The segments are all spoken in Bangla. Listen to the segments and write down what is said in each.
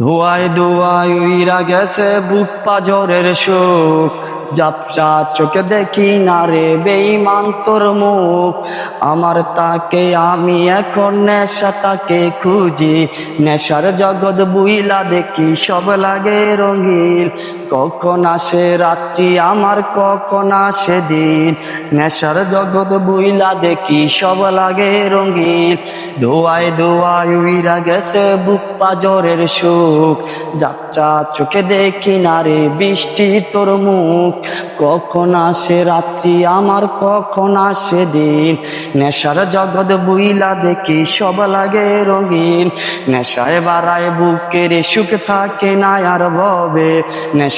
ধোয়ায় ধোয়ায় উইরা গেছে বুক পাজরের সুখ। জাপসা চোখে দেখি না রে বেইমান তোর মুখ। আমার তাকে আমি এখন নেশাটাকে খুঁজি। নেশার জগৎ বুইলা দেখি সব লাগে রঙিন। কখন আসে রাত্রি, আমার কখন আসে দিন? নেশার জগৎ বুইলা দেখি সব লাগে রঙিন। ধোয়ায় ধোয়ায় উইরা গেছে বুক পাজরের সুখ। যাচ্ছা চোখে দেখি না রে বৃষ্টি তোর মুখ। কখন আসে রাত্রি, আমার কখন আসে দিন? নেশার জগৎ বুইলা দেখি সব লাগে রঙিন। নেশায় বাড়ায় বুকের সুখ থাকে না আর ববে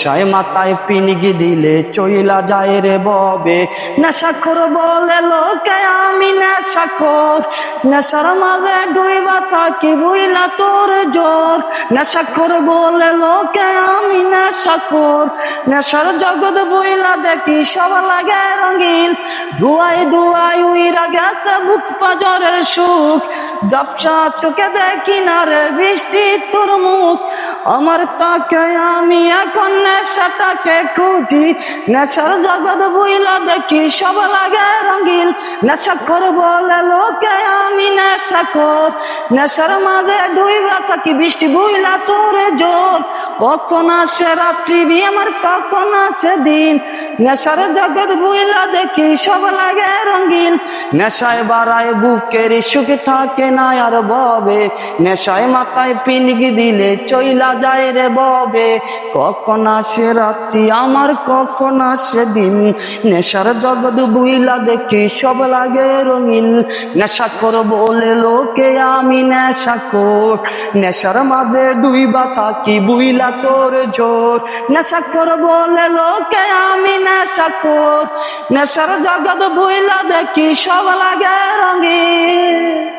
নেশায় মাথায় পিনগি দিলে চইলা যায় রে ববে। নেশা খোর বলে লোকে, আমি নেশা খোর। নেশার মাঝে ডুইবা থাকি বুইলা তোর জোর নেশা খোর বলে লোকে, আমি নেশা খোর। নেশার জগৎ বইলা দেখি সব লাগে রঙিন। ধুয়াই ধুয়াই উইরা গেছে বুক পাজরের সুখ। জপসা চোখে দেখি না রে বৃষ্টি তোর আমার তাকে আমি এখন নেশাটাকে খুঁজি। নেশার জগৎ বুইলা দেখি সব লাগে রঙিন। নেশা কর বলে লোকে আমি নেশা কর। নেশার মাঝে ডুইবা থাকি, বৃষ্টি বুইলা তোরে জোর। কখন আসে রাত্রি আমার কখন আসে দিন? নেশার জগৎ বইলা দেখি সব লাগে রঙিন। নেশায় বাড়ায় বুকের সুখ থাকে না আর ববে। নেশায় মাথায় পিনগি দিলে চইলা যায় রে ববে। কখন আসে রাত্রি আমার, কখন আসে দিন। নেশার জগৎ বুইলা দেখি সব লাগে রঙিন। নেশা কর বলে লোকে, আমি নেশা কর। নেশার মাঝে ডুইবা থাকি বুইলা তোর জোর নেশা কর বলে লোকে নেশা নেশার জগৎ বইলা দেখি সব লাগে রঙিন।